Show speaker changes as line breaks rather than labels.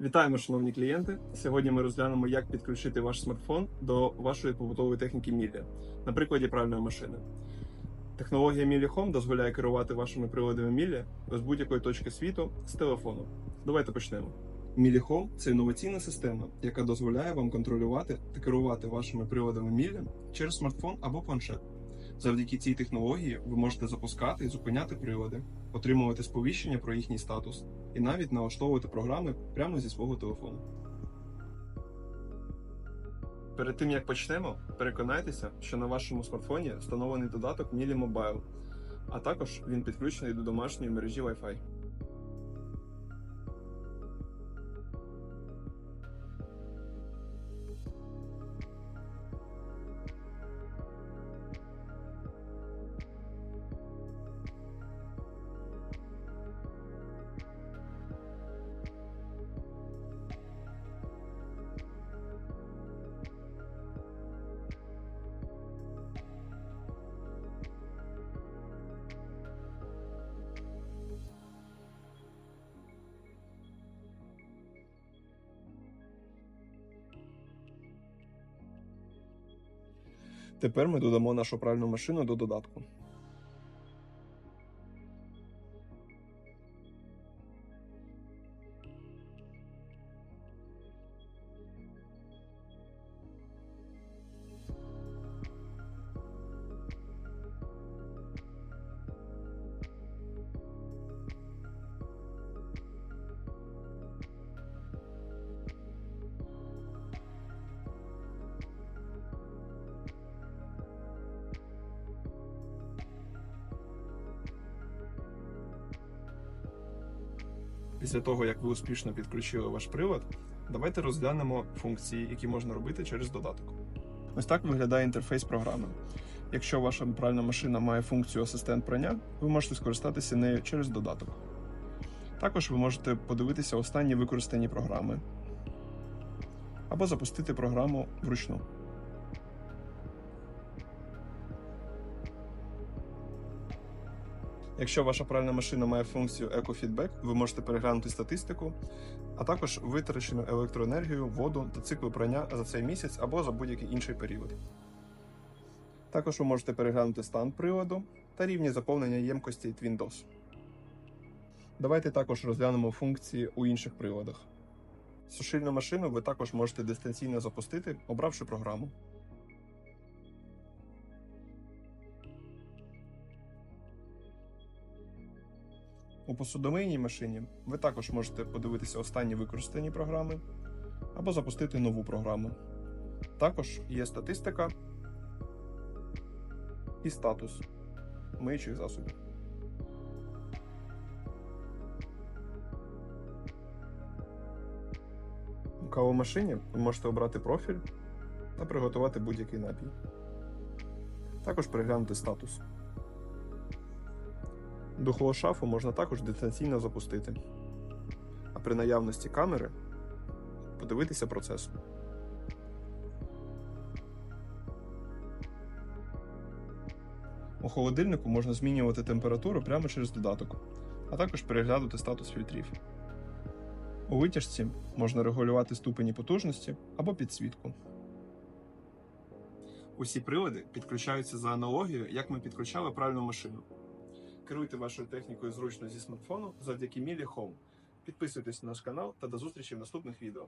Вітаємо, шановні клієнти. Сьогодні ми розглянемо, як підключити ваш смартфон до вашої побутової техніки Мілі на прикладі пральної машини. Технологія Мілі Home дозволяє керувати вашими приладами Мілі з будь-якої точки світу з телефону. Давайте почнемо. Мілі Home – це інноваційна система, яка дозволяє вам контролювати та керувати вашими приладами Мілі через смартфон або планшет. Завдяки цій технології ви можете запускати і зупиняти прилади, отримувати сповіщення про їхній статус і навіть налаштовувати програми прямо зі свого телефону. Перед тим як почнемо, переконайтеся, що на вашому смартфоні встановлений додаток Mili Mobile, а також він підключений до домашньої мережі Wi-Fi. Тепер ми додамо нашу пральну машину до додатку. Після того, як ви успішно підключили ваш прилад, давайте розглянемо функції, які можна робити через додаток. Ось так виглядає інтерфейс програми. Якщо ваша пральна машина має функцію асистент прання, ви можете скористатися нею через додаток. Також ви можете подивитися останні використані програми або запустити програму вручну. Якщо ваша пральна машина має функцію EcoFeedback, ви можете переглянути статистику, а також витрачену електроенергію, воду та цикли прання за цей місяць або за будь-який інший період. Також ви можете переглянути стан приладу та рівні заповнення ємкості Twindos. Давайте також розглянемо функції у інших приладах. Сушильну машину ви також можете дистанційно запустити, обравши програму. У посудомийній машині ви також можете подивитися останні використані програми або запустити нову програму. Також є статистика і статус миючих засобів. У кавомашині ви можете обрати профіль та приготувати будь-який напій. Також переглянути статус. Духову шафу можна також дистанційно запустити, а при наявності камери подивитися процес. У холодильнику можна змінювати температуру прямо через додаток, а також переглядати статус фільтрів. У витяжці можна регулювати ступені потужності або підсвітку. Усі прилади підключаються за аналогією, як ми підключали пральну машину. Керуйте вашою технікою зручно зі смартфону завдяки Мілі Home. Підписуйтесь на наш канал та до зустрічі в наступних відео.